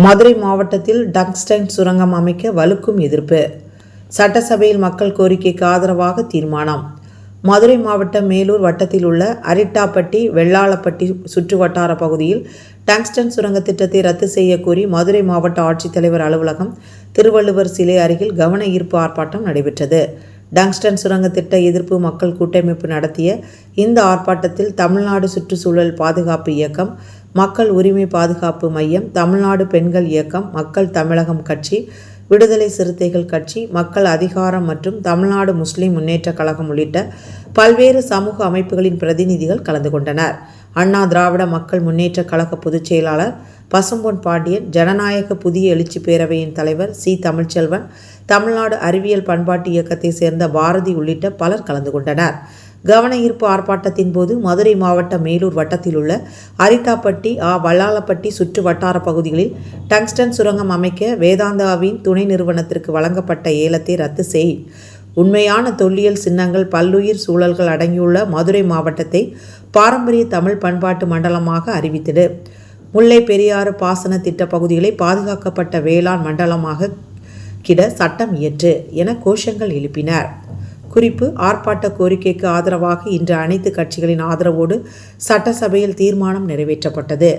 மதுரை மாவட்டத்தில் டங்ஸ்டன் சுரங்கம் அமைக்க வலுக்கும் எதிர்ப்பு. சட்டசபையில் மக்கள் கோரிக்கைக்கு ஆதரவாக தீர்மானம். மதுரை மாவட்டம் மேலூர் வட்டத்தில் உள்ள அரிட்டாப்பட்டி வெள்ளாளப்பட்டி சுற்று வட்டார பகுதியில் டங்ஸ்டன் சுரங்க திட்டத்தை ரத்து செய்ய கோரி மதுரை மாவட்ட ஆட்சித்தலைவர் அலுவலகம் திருவள்ளுவர் சிலை அருகில் கவன ஈர்ப்பு ஆர்ப்பாட்டம் நடைபெற்றது. டங்ஸ்டன் சுரங்க திட்ட எதிர்ப்பு மக்கள் கூட்டமைப்பு நடத்திய இந்த ஆர்ப்பாட்டத்தில் தமிழ்நாடு சுற்றுச்சூழல் பாதுகாப்பு இயக்கம் மக்கள் உரிமை பாதுகாப்பு மையம் தமிழ்நாடு பெண்கள் இயக்கம் மக்கள் தமிழகம் கட்சி விடுதலை சிறுத்தைகள் கட்சி மக்கள் அதிகாரம் மற்றும் தமிழ்நாடு முஸ்லிம் முன்னேற்றக் கழகம் உள்ளிட்ட பல்வேறு சமூக அமைப்புகளின் பிரதிநிதிகள் கலந்து கொண்டனர். அண்ணா திராவிட மக்கள் முன்னேற்றக் கழக பொதுச் செயலாளர் பசும்பொன் பாண்டியன் ஜனநாயக புதிய எழுச்சி பேரவையின் தலைவர் சி. தமிழ்ச்செல்வன் தமிழ்நாடு அறிவியல் பண்பாட்டு இயக்கத்தை சேர்ந்த பாரதி உள்ளிட்ட பலர் கலந்து கொண்டனர். கவன ஈர்ப்பு ஆர்ப்பாட்டத்தின் போது மதுரை மாவட்ட மேலூர் வட்டத்தில் உள்ள அரிட்டாப்பட்டி ஆ. வல்லாளப்பட்டி சுற்று வட்டார பகுதிகளில் டங்ஸ்டன் சுரங்கம் அமைக்க வேதாந்தாவின் துணை நிறுவனத்திற்கு வழங்கப்பட்ட ஏலத்தை ரத்து செய். உண்மையான தொல்லியல் சின்னங்கள் பல்லுயிர் சூழல்கள் அடங்கியுள்ள மதுரை மாவட்டத்தை பாரம்பரிய தமிழ் பண்பாட்டு மண்டலமாக அறிவித்திடு. முல்லை பெரியாறு பாசன திட்ட பகுதிகளை பாதுகாக்கப்பட்ட வேளாண் மண்டலமாக கிட சட்டம் இயற்று என கோஷங்கள் எழுப்பினர். குறிப்பு ஆர்ப்பாட்ட கோரிக்கைக்கு ஆதரவாக இன்று அனைத்து கட்சிகளின் ஆதரவோடு சட்டசபையில் தீர்மானம் நிறைவேற்றப்பட்டது.